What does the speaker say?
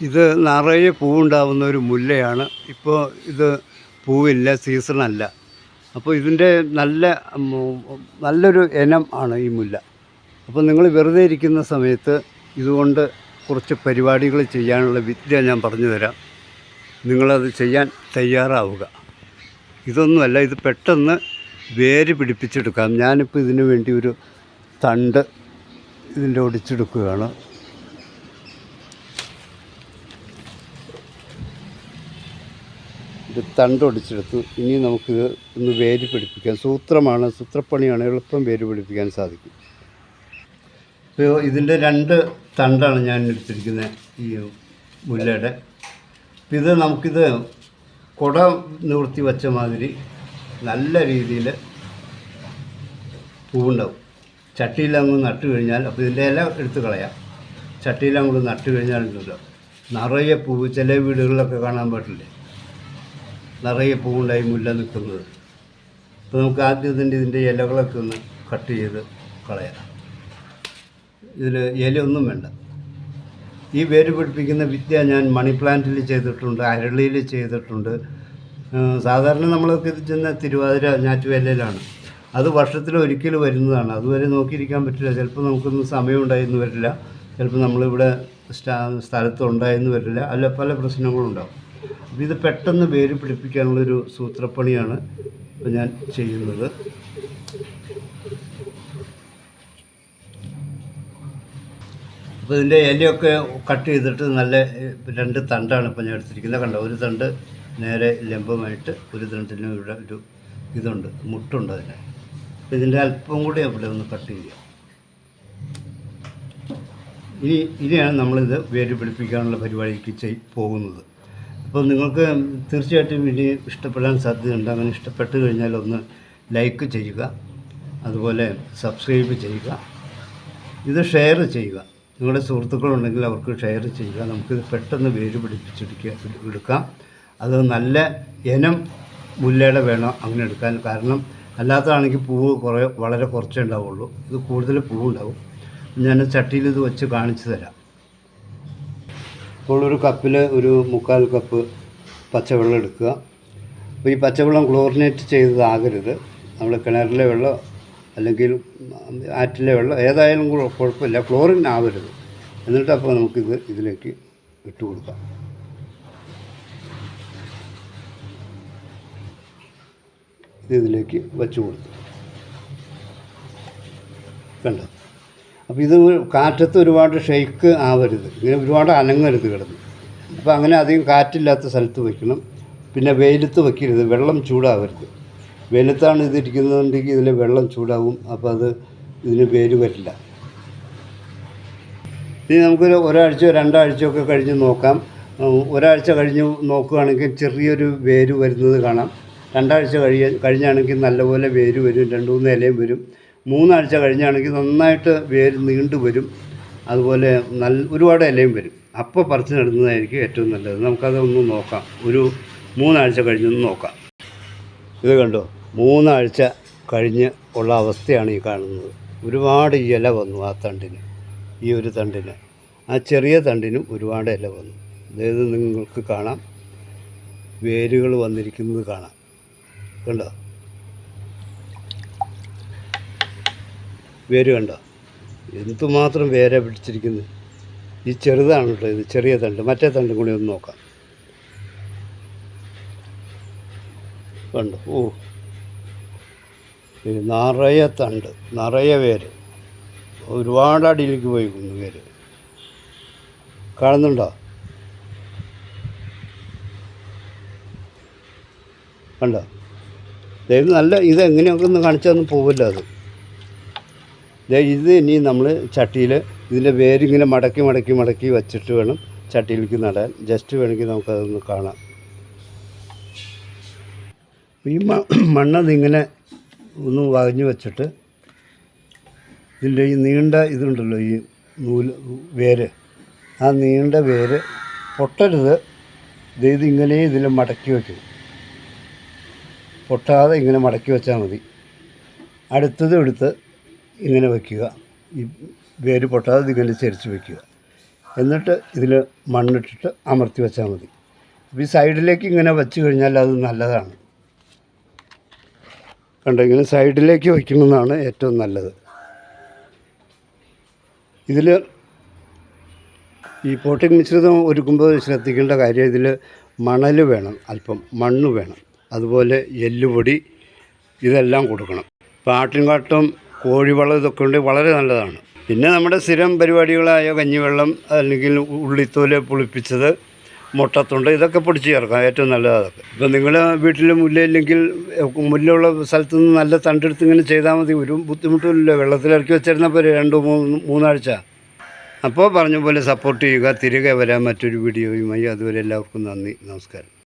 ഇത് നിറയെ പൂവുണ്ടാവുന്ന ഒരു മുല്ലയാണ്. ഇപ്പോൾ ഇത് പൂവില്ല സീസണല്ല. അപ്പോൾ ഇതിന്റെ നല്ല നല്ലൊരു ഇനം ആണ് ഈ മുല്ല. അപ്പോൾ നിങ്ങൾ വെറുതെ ഇരിക്കുന്ന സമയത്ത് ഇതുകൊണ്ട് കുറച്ച് പരിപാടികൾ ചെയ്യാനുള്ള വിദ്യ ഞാൻ പറഞ്ഞു തരാം. നിങ്ങളത് ചെയ്യാൻ തയ്യാറാവുക. ഇതൊന്നുമല്ല ഇത് പെട്ടെന്ന് വേര് പിടിപ്പിച്ചെടുക്കാം. ഞാനിപ്പോൾ ഇതിനു വേണ്ടി ഒരു തണ്ട് ഇതിന്റെ ഒടിച്ചെടുക്കുകയാണ്. ഇത് തണ്ടൊടിച്ചെടുത്തു ഇനി നമുക്കിത് ഒന്ന് വേര് പിടിപ്പിക്കാം സൂത്രമാണ് സൂത്രപ്പണിയാണ് എളുപ്പം വേര് പിടിപ്പിക്കാൻ സാധിക്കും. ഇപ്പോൾ ഇതിന്റെ രണ്ട് തണ്ടാണ് ഞാൻ എടുത്തിരിക്കുന്നത് ഈ മുല്ലയുടെ. ഇത് നമുക്കിത് കുട നിവർത്തി വച്ച മാതിരി നല്ല രീതിയിൽ പൂവുണ്ടാവും. ചട്ടിയിലങ്ങ് നട്ടു കഴിഞ്ഞാൽ അപ്പോൾ ഇതിന്റെ ഇല എടുത്ത് കളയാം. ചട്ടിയിലങ്ങ് നട്ടു കഴിഞ്ഞാൽ ഉണ്ടല്ലോ നിറയെ പൂവ് ചില വീടുകളിലൊക്കെ കാണാൻ പറ്റില്ലേ നിറയെ പൂവുണ്ടായി മുല്ല നിൽക്കുന്നത്. അപ്പോൾ നമുക്ക് ആദ്യം തന്നെ ഇതിന്റെ ഇലകളൊക്കെ ഒന്ന് കട്ട് ചെയ്ത് കളയാം. ഇതിൽ ഇലയൊന്നും വേണ്ട. ഈ വേര് പിടിപ്പിക്കുന്ന വിദ്യ ഞാൻ മണി പ്ലാന്റിൽ ചെയ്തിട്ടുണ്ട് അരളിയിൽ ചെയ്തിട്ടുണ്ട്. സാധാരണ നമ്മളൊക്കെ ഇത് ചെന്ന തിരുവാതിര ഞാറ്റുവേലയിലാണ് അത് വർഷത്തിൽ ഒരിക്കൽ വരുന്നതാണ്. അതുവരെ നോക്കിയിരിക്കാൻ പറ്റില്ല. ചിലപ്പോൾ നമുക്കൊന്നും സമയം ഉണ്ടായിരുന്നു വരില്ല. ചിലപ്പോൾ നമ്മളിവിടെ സ്റ്റാ സ്ഥലത്ത് ഉണ്ടായിരുന്നു വരില്ല. അല്ല പല പ്രശ്നങ്ങളും ഉണ്ടാവും ഇത് പെട്ടെന്ന് വേര് പിടിപ്പിക്കാനുള്ളൊരു സൂത്രപ്പണിയാണ് ഞാൻ ചെയ്യുന്നത്. അപ്പോൾ ഇതിന്റെ ഇലയൊക്കെ കട്ട് ചെയ്തിട്ട് നല്ല രണ്ട് തണ്ടാണ് ഇപ്പോൾ ഞാൻ എടുത്തിരിക്കുന്നത്. കണ്ടോ ഒരു തണ്ട് നേരെ ലംബമായിട്ട് ഒരു തണ്ടിന് ഇവിടെ ഒരു ഇതുണ്ട് മുട്ടുണ്ട് അതിന്. അപ്പോൾ ഇതിന്റെ അല്പം കൂടി അവിടെ ഒന്ന് കട്ട് ചെയ്യാം. ഇനി ഇനിയാണ് നമ്മളിത് വേര് പിടിപ്പിക്കാനുള്ള പരിപാടിക്ക് പോകുന്നത്. അപ്പോൾ നിങ്ങൾക്ക് തീർച്ചയായിട്ടും ഇനി ഇഷ്ടപ്പെടാൻ സാധ്യതയുണ്ട്. അങ്ങനെ ഇഷ്ടപ്പെട്ട് കഴിഞ്ഞാൽ ഒന്ന് ലൈക്ക് ചെയ്യുക. അതുപോലെ സബ്സ്ക്രൈബ് ചെയ്യുക. ഇത് ഷെയർ ചെയ്യുക. നിങ്ങളുടെ സുഹൃത്തുക്കളുണ്ടെങ്കിൽ അവർക്ക് ഷെയർ ചെയ്യുക. നമുക്കിത് പെട്ടെന്ന് വേര് പിടിപ്പിച്ചെടുക്കുക എടുക്കാം. അത് നല്ല ഇനം മുല്ലയുടെ വേണം അങ്ങനെ എടുക്കാൻ. കാരണം അല്ലാത്തതാണെങ്കിൽ പൂവ് കുറേ വളരെ കുറച്ചേ ഉണ്ടാവുള്ളൂ. ഇത് കൂടുതൽ പൂവുണ്ടാവും. ഞാൻ ചട്ടിയിൽ ഇത് വെച്ച് കാണിച്ചു തരാം. ഇപ്പോൾ ഒരു കപ്പിൽ ഒരു മുക്കാൽ കപ്പ് പച്ചവെള്ളം എടുക്കുക. അപ്പോൾ ഈ പച്ചവെള്ളം ക്ലോറിനേറ്റ് ചെയ്തതാകരുത്. നമ്മൾ കിണറിലെ വെള്ളം അല്ലെങ്കിൽ ആറ്റിലെ വെള്ളം ഏതായാലും കുഴപ്പമില്ല. ക്ലോറിൻ ആവരുത്. എന്നിട്ട് അപ്പോൾ നമുക്കിത് ഇതിലേക്ക് ഇട്ട് കൊടുക്കാം. ഇത് ഇതിലേക്ക് വെച്ചു കൊടുത്തു. കണ്ടോ? അപ്പോൾ ഇത് കാറ്റത്ത് ഒരുപാട് ഷെയ്ക്ക് ആവരുത്. ഇങ്ങനെ ഒരുപാട് അനങ്ങരുത് കിടന്ന്. അപ്പോൾ അങ്ങനെ അധികം കാറ്റില്ലാത്ത സ്ഥലത്ത് വയ്ക്കണം പിന്നെ വെയിലത്ത് വയ്ക്കരുത് വെള്ളം ചൂടാവരുത്. വെയിലത്താണ് ഇത് ഇരിക്കുന്നതുണ്ടെങ്കിൽ ഇതിൽ വെള്ളം ചൂടാവും. അപ്പോൾ അത് ഇതിന് വേര് വരില്ല. ഇനി നമുക്കൊരു ഒരാഴ്ചയോ രണ്ടാഴ്ചയോ ഒക്കെ കഴിഞ്ഞ് നോക്കാം. ഒരാഴ്ച കഴിഞ്ഞ് നോക്കുകയാണെങ്കിൽ ചെറിയൊരു വേര് വരുന്നത് കാണാം. രണ്ടാഴ്ച കഴിയ കഴിഞ്ഞാണെങ്കിൽ നല്ലപോലെ വേര് വരും. രണ്ട് മൂന്ന് ഇലയും വരും. മൂന്നാഴ്ച കഴിഞ്ഞാണെങ്കിൽ നന്നായിട്ട് വേര് നീണ്ടു വരും. അതുപോലെ നല്ല ഒരുപാട് ഇലയും വരും. അപ്പോൾ പറിച്ച് നടുന്നതായിരിക്കും ഏറ്റവും നല്ലത്. നമുക്കതൊന്ന് നോക്കാം. ഒരു മൂന്നാഴ്ച കഴിഞ്ഞൊന്ന് നോക്കാം. ഇത് കണ്ടോ? മൂന്നാഴ്ച കഴിഞ്ഞ് ഉള്ള അവസ്ഥയാണ് ഈ കാണുന്നത്. ഒരുപാട് ഇല വന്നു ആ തണ്ടിന് ഈ ഒരു തണ്ടിന്. ആ ചെറിയ തണ്ടിനും ഒരുപാട് ഇല വന്നു. അതായത് നിങ്ങൾക്ക് കാണാം. വേരുകൾ വന്നിരിക്കുന്നത് കാണാം. കണ്ടോ? വേര് കണ്ട? എന്തുമാത്രം വേര പിടിച്ചിരിക്കുന്നത് ഈ ചെറുതാണ് കേട്ടോ ഇത് ചെറിയ തണ്ട്. മറ്റേ തണ്ടും കൂടി ഒന്ന് നോക്കാം. കണ്ടോ? ഓ. നിറയെ തണ്ട് നിറയെ വേര്. ഒരുപാട് അടിയിലേക്ക് പോയിക്കുന്നു വേര്. കാണുന്നുണ്ടോ? കണ്ടോ? ദൈവം നല്ല ഇത് എങ്ങനെയൊക്കെ ഒന്ന് കാണിച്ചാൽ പോവില്ല അത്. ഇത് ഇനി നമ്മൾ ചട്ടിയിൽ ഇതിന്റെ വേരിങ്ങനെ മടക്കി മടക്കി മടക്കി വച്ചിട്ട് വേണം ചട്ടിയിലേക്ക് നടാൻ. ജസ്റ്റ് വേണമെങ്കിൽ നമുക്കതൊന്ന് കാണാം. ഈ മണ്ണതിങ്ങനെ ഒന്ന് വകഞ്ഞു വെച്ചിട്ട് ഇതിന്റെ ഈ നീണ്ട ഇതുണ്ടല്ലോ ഈ നൂൽ വേര്. ആ നീണ്ട വേര് പൊട്ടരുത്. ഇതിങ്ങനെ ഇതിൽ മടക്കി വയ്ക്കും പൊട്ടാതെ ഇങ്ങനെ മടക്കി വെച്ചാൽ മതി. അടുത്തത് എടുത്ത് ഇങ്ങനെ വയ്ക്കുക ഈ വേര് പൊട്ടാതെ ഇതിങ്ങനെ ചരിച്ച് വയ്ക്കുക എന്നിട്ട് ഇതിൽ മണ്ണിട്ടിട്ട് അമർത്തി വെച്ചാൽ മതി. അപ്പോൾ ഈ സൈഡിലേക്ക് ഇങ്ങനെ വെച്ച് കഴിഞ്ഞാൽ അത് നല്ലതാണ്. കണ്ടോ ഇങ്ങനെ സൈഡിലേക്ക് വയ്ക്കുന്നതാണ് ഏറ്റവും നല്ലത്. ഇതിൽ ഈ പോട്ടിംഗ് മിശ്രിതം ഒരുക്കുമ്പോൾ ശ്രദ്ധിക്കേണ്ട കാര്യം ഇതിൽ മണൽ വേണം അല്പം മണ്ണ് വേണം. അതുപോലെ എല്ലുപൊടി ഇതെല്ലാം കൊടുക്കണം. പാട്ടിൻ ആട്ടിൻകാട്ടും കോഴിവളം ഇതൊക്കെ ഉണ്ട് വളരെ നല്ലതാണ്. പിന്നെ നമ്മുടെ സ്ഥിരം പരിപാടികളായ കഞ്ഞിവെള്ളം അല്ലെങ്കിൽ ഉള്ളിത്തോൽ പുളിപ്പിച്ചത് മുട്ടത്തുണ്ട് ഇതൊക്കെ പൊടിച്ച് ചേർക്കാം. ഏറ്റവും നല്ലതാണ് ഇപ്പം നിങ്ങൾ വീട്ടിൽ മുല്ലയില്ലെങ്കിൽ മുല്ലുള്ള സ്ഥലത്ത് നിന്ന് നല്ല തണ്ടെടുത്ത് ഇങ്ങനെ ചെയ്താൽ മതി. ഒരു ബുദ്ധിമുട്ടുമില്ല വെള്ളത്തിലിറക്കി വെച്ചിരുന്നപ്പോൾ രണ്ട് മൂന്ന് മൂന്നാഴ്ച. അപ്പോൾ പറഞ്ഞ പോലെ സപ്പോർട്ട് ചെയ്യുക. തിരികെ വരാൻ മറ്റൊരു വീഡിയോയുമായി അതുവരെ എല്ലാവർക്കും നന്ദി. നമസ്കാരം.